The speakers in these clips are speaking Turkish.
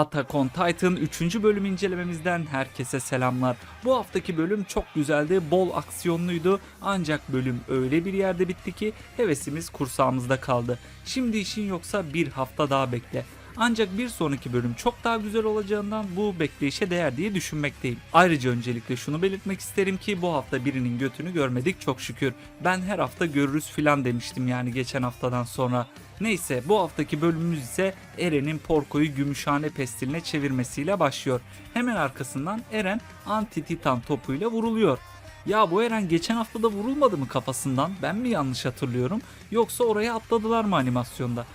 Attack on Titan 3. bölüm incelememizden herkese selamlar. Bu haftaki bölüm çok güzeldi, bol aksiyonluydu. Ancak bölüm öyle bir yerde bitti ki hevesimiz kursağımızda kaldı. Şimdi işin yoksa bir hafta daha bekle. Ancak bir sonraki bölüm çok daha güzel olacağından bu bekleyişe değer diye düşünmekteyim. Ayrıca öncelikle şunu belirtmek isterim ki bu hafta birinin götünü görmedik çok şükür. Ben her hafta görürüz filan demiştim yani geçen haftadan sonra. Neyse bu haftaki bölümümüz ise Eren'in Porco'yu Gümüşhane Pestiline çevirmesiyle başlıyor. Hemen arkasından Eren anti-titan topuyla vuruluyor. Ya bu Eren geçen hafta da vurulmadı mı kafasından? Ben mi yanlış hatırlıyorum? Yoksa oraya atladılar mı animasyonda?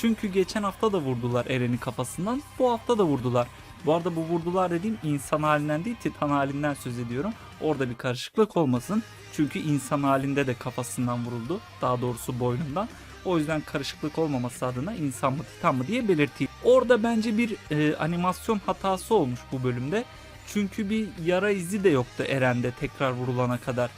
Çünkü geçen hafta da vurdular Eren'in kafasından. Bu hafta da vurdular. Bu arada bu vurdular dediğim insan halinden değil titan halinden söz ediyorum. Orada bir karışıklık olmasın. Çünkü insan halinde de kafasından vuruldu. Daha doğrusu boynundan. O yüzden karışıklık olmaması adına insan mı titan mı diye belirteyim. Orada bence bir e, animasyon hatası olmuş bu bölümde. Çünkü bir yara izi de yoktu Eren'de tekrar vurulana kadar.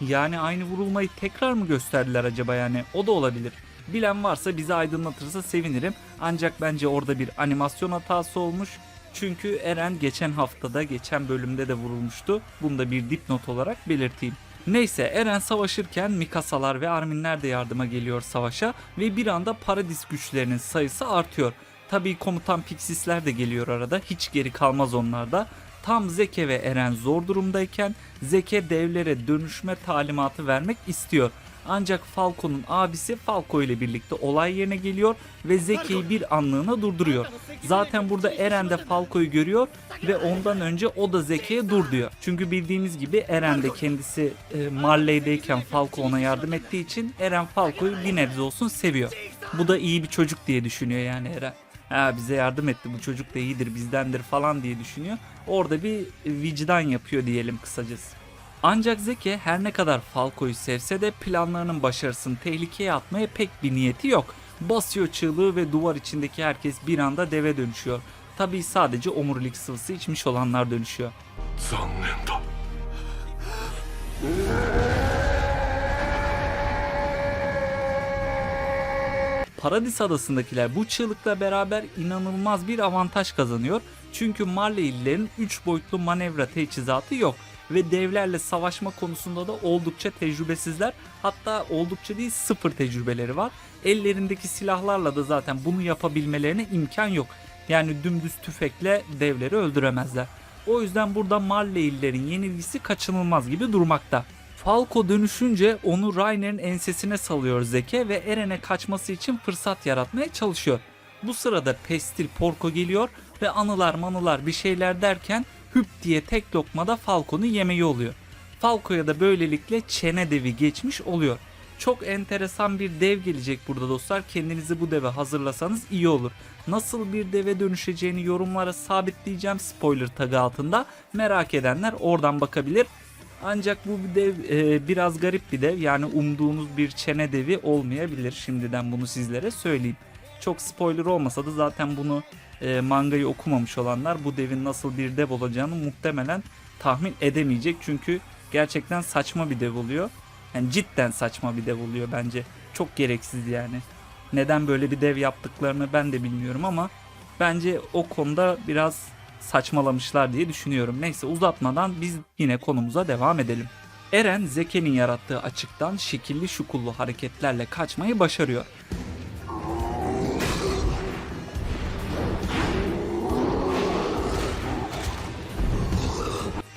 Yani aynı vurulmayı tekrar mı gösterdiler acaba yani? O da olabilir. Bilen varsa bizi aydınlatırsa sevinirim. Ancak bence orada bir animasyon hatası olmuş. Çünkü Eren geçen haftada, geçen bölümde de vurulmuştu. Bunu da bir dipnot olarak belirteyim. Neyse Eren savaşırken Mikasalar ve Arminler de yardıma geliyor savaşa ve bir anda Paradis güçlerinin sayısı artıyor. Tabii komutan Pixisler de geliyor arada hiç geri kalmaz onlarda. Tam Zeke ve Eren zor durumdayken Zeke devlere dönüşme talimatı vermek istiyor. Ancak Falco'nun abisi Falco ile birlikte olay yerine geliyor ve Zeke'yi bir anlığına durduruyor. Zaten burada Eren de Falco'yu görüyor ve ondan önce o da Zeke'ye dur diyor. Çünkü bildiğimiz gibi Eren de kendisi e, Marley'deyken Falco ona yardım ettiği için Eren Falco'yu bir nebze olsun seviyor. Bu da iyi bir çocuk diye düşünüyor yani Eren. Ha bize yardım etti bu çocuk da iyidir bizdendir falan diye düşünüyor. Orada bir vicdan yapıyor diyelim kısacası. Ancak Zeki her ne kadar Falco'yu sevse de planlarının başarısını tehlikeye atmaya pek bir niyeti yok. Basıyor çığlığı ve duvar içindeki herkes bir anda deve dönüşüyor. Tabii sadece omurilik sıvısı içmiş olanlar dönüşüyor. Zannında. Paradis adasındakiler bu çığlıkla beraber inanılmaz bir avantaj kazanıyor. Çünkü Marleylilerin 3 boyutlu manevra teçhizatı yok ve devlerle savaşma konusunda da oldukça tecrübesizler. Hatta oldukça değil sıfır tecrübeleri var. Ellerindeki silahlarla da zaten bunu yapabilmelerine imkan yok. Yani dümdüz tüfekle devleri öldüremezler. O yüzden burada Marleylilerin yenilgisi kaçınılmaz gibi durmakta. Falco dönüşünce onu Rainer'in ensesine salıyor Zeke ve Eren'e kaçması için fırsat yaratmaya çalışıyor. Bu sırada Pestil Porco geliyor ve anılar manılar bir şeyler derken hüp diye tek lokmada Falco'nun yemeği oluyor. Falco'ya da böylelikle çene devi geçmiş oluyor. Çok enteresan bir dev gelecek burada dostlar. Kendinizi bu deve hazırlasanız iyi olur. Nasıl bir deve dönüşeceğini yorumlara sabitleyeceğim spoiler tagı altında. Merak edenler oradan bakabilir. Ancak bu dev e, biraz garip bir dev. Yani umduğunuz bir çene devi olmayabilir. Şimdiden bunu sizlere söyleyeyim. Çok spoiler olmasa da zaten bunu e, mangayı okumamış olanlar bu devin nasıl bir dev olacağını muhtemelen tahmin edemeyecek. Çünkü gerçekten saçma bir dev oluyor. Yani cidden saçma bir dev oluyor bence. Çok gereksiz yani. Neden böyle bir dev yaptıklarını ben de bilmiyorum ama bence o konuda biraz saçmalamışlar diye düşünüyorum. Neyse uzatmadan biz yine konumuza devam edelim. Eren Zeke'nin yarattığı açıktan şekilli şukullu hareketlerle kaçmayı başarıyor.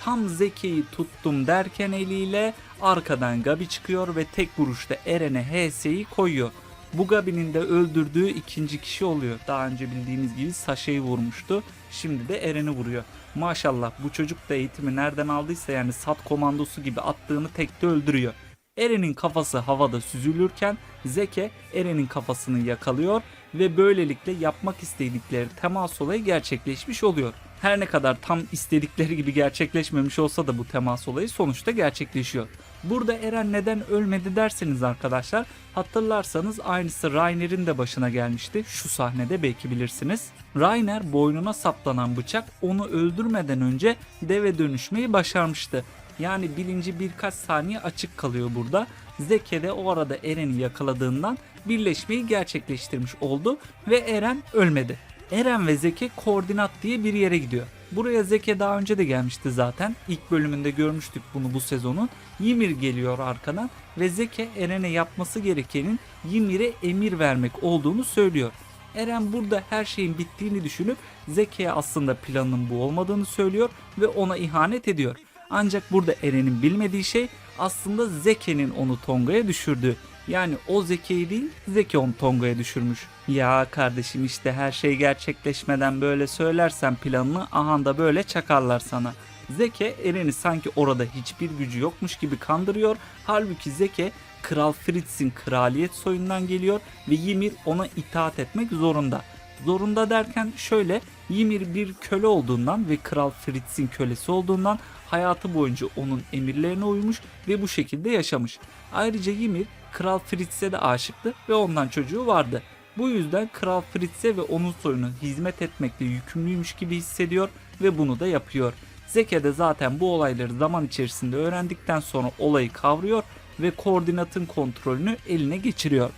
Tam Zeke'yi tuttum derken eliyle arkadan Gabi çıkıyor ve tek vuruşta Eren'e HS'yi koyuyor. Bu Gabi'nin de öldürdüğü ikinci kişi oluyor. Daha önce bildiğiniz gibi Sasha'yı vurmuştu. Şimdi de Eren'i vuruyor. Maşallah bu çocuk da eğitimi nereden aldıysa yani sat komandosu gibi attığını tekte öldürüyor. Eren'in kafası havada süzülürken Zeke Eren'in kafasını yakalıyor ve böylelikle yapmak istedikleri temas olayı gerçekleşmiş oluyor. Her ne kadar tam istedikleri gibi gerçekleşmemiş olsa da bu temas olayı sonuçta gerçekleşiyor. Burada Eren neden ölmedi derseniz arkadaşlar hatırlarsanız aynısı Rainer'in de başına gelmişti. Şu sahnede belki bilirsiniz. Rainer boynuna saplanan bıçak onu öldürmeden önce deve dönüşmeyi başarmıştı. Yani bilinci birkaç saniye açık kalıyor burada. Zeke de o arada Eren'i yakaladığından birleşmeyi gerçekleştirmiş oldu ve Eren ölmedi. Eren ve Zeke koordinat diye bir yere gidiyor. Buraya Zeke daha önce de gelmişti zaten. İlk bölümünde görmüştük bunu bu sezonun. Ymir geliyor arkadan ve Zeke Eren'e yapması gerekenin Ymir'e emir vermek olduğunu söylüyor. Eren burada her şeyin bittiğini düşünüp Zeke'ye aslında planının bu olmadığını söylüyor ve ona ihanet ediyor. Ancak burada Eren'in bilmediği şey aslında Zeke'nin onu Tonga'ya düşürdüğü. Yani o Zeke'yi değil Zeke onu Tonga'ya düşürmüş. Ya kardeşim işte her şey gerçekleşmeden böyle söylersen planını ahan da böyle çakarlar sana. Zeke Eren'i sanki orada hiçbir gücü yokmuş gibi kandırıyor. Halbuki Zeke Kral Fritz'in kraliyet soyundan geliyor ve Ymir ona itaat etmek zorunda. Zorunda derken şöyle Ymir bir köle olduğundan ve Kral Fritz'in kölesi olduğundan hayatı boyunca onun emirlerine uymuş ve bu şekilde yaşamış. Ayrıca Ymir Kral Fritz'e de aşıktı ve ondan çocuğu vardı. Bu yüzden Kral Fritz'e ve onun soyuna hizmet etmekle yükümlüymüş gibi hissediyor ve bunu da yapıyor. Zeke de zaten bu olayları zaman içerisinde öğrendikten sonra olayı kavruyor ve koordinatın kontrolünü eline geçiriyor.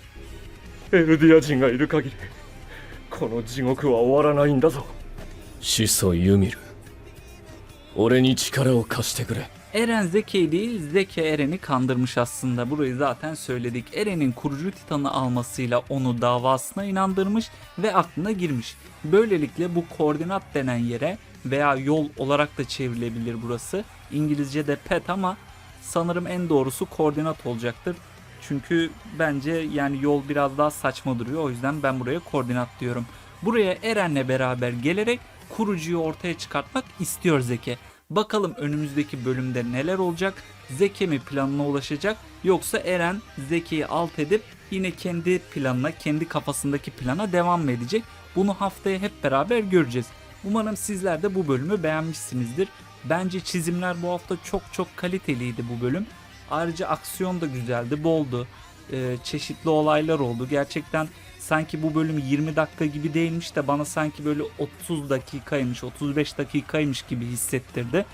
エルディア人がいる限りこの地獄は終わらないんだぞ始祖ユミル俺に力を貸してくれ Eren Zeke'yi değil Zeke Eren'i kandırmış aslında. Burayı zaten söyledik. Eren'in kurucu titanı almasıyla onu davasına inandırmış ve aklına girmiş. Böylelikle bu koordinat denen yere veya yol olarak da çevrilebilir burası. İngilizce'de pet ama sanırım en doğrusu koordinat olacaktır. Çünkü bence yani yol biraz daha saçma duruyor. O yüzden ben buraya koordinat diyorum. Buraya Eren'le beraber gelerek kurucuyu ortaya çıkartmak istiyor Zeke. Bakalım önümüzdeki bölümde neler olacak? Zeke mi planına ulaşacak yoksa Eren Zeke'yi alt edip yine kendi planına, kendi kafasındaki plana devam mı edecek? Bunu haftaya hep beraber göreceğiz. Umarım sizler de bu bölümü beğenmişsinizdir. Bence çizimler bu hafta çok çok kaliteliydi bu bölüm. Ayrıca aksiyon da güzeldi, boldu. Ee, çeşitli olaylar oldu. Gerçekten sanki bu bölüm 20 dakika gibi değilmiş de bana sanki böyle 30 dakikaymış, 35 dakikaymış gibi hissettirdi.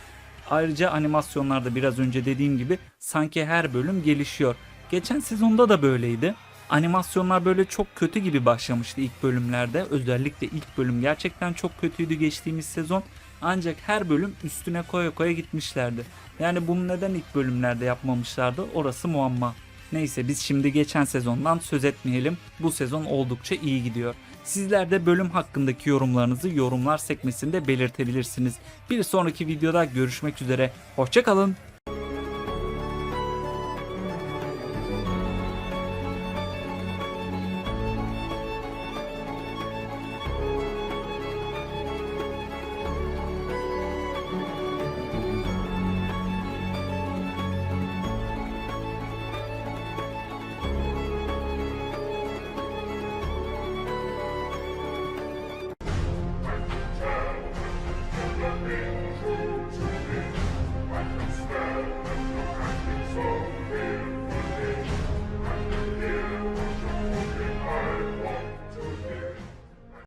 Ayrıca animasyonlarda biraz önce dediğim gibi sanki her bölüm gelişiyor. Geçen sezonda da böyleydi. Animasyonlar böyle çok kötü gibi başlamıştı ilk bölümlerde. Özellikle ilk bölüm gerçekten çok kötüydü geçtiğimiz sezon. Ancak her bölüm üstüne koya koya gitmişlerdi. Yani bunu neden ilk bölümlerde yapmamışlardı orası muamma. Neyse biz şimdi geçen sezondan söz etmeyelim. Bu sezon oldukça iyi gidiyor. Sizler de bölüm hakkındaki yorumlarınızı yorumlar sekmesinde belirtebilirsiniz. Bir sonraki videoda görüşmek üzere. Hoşçakalın.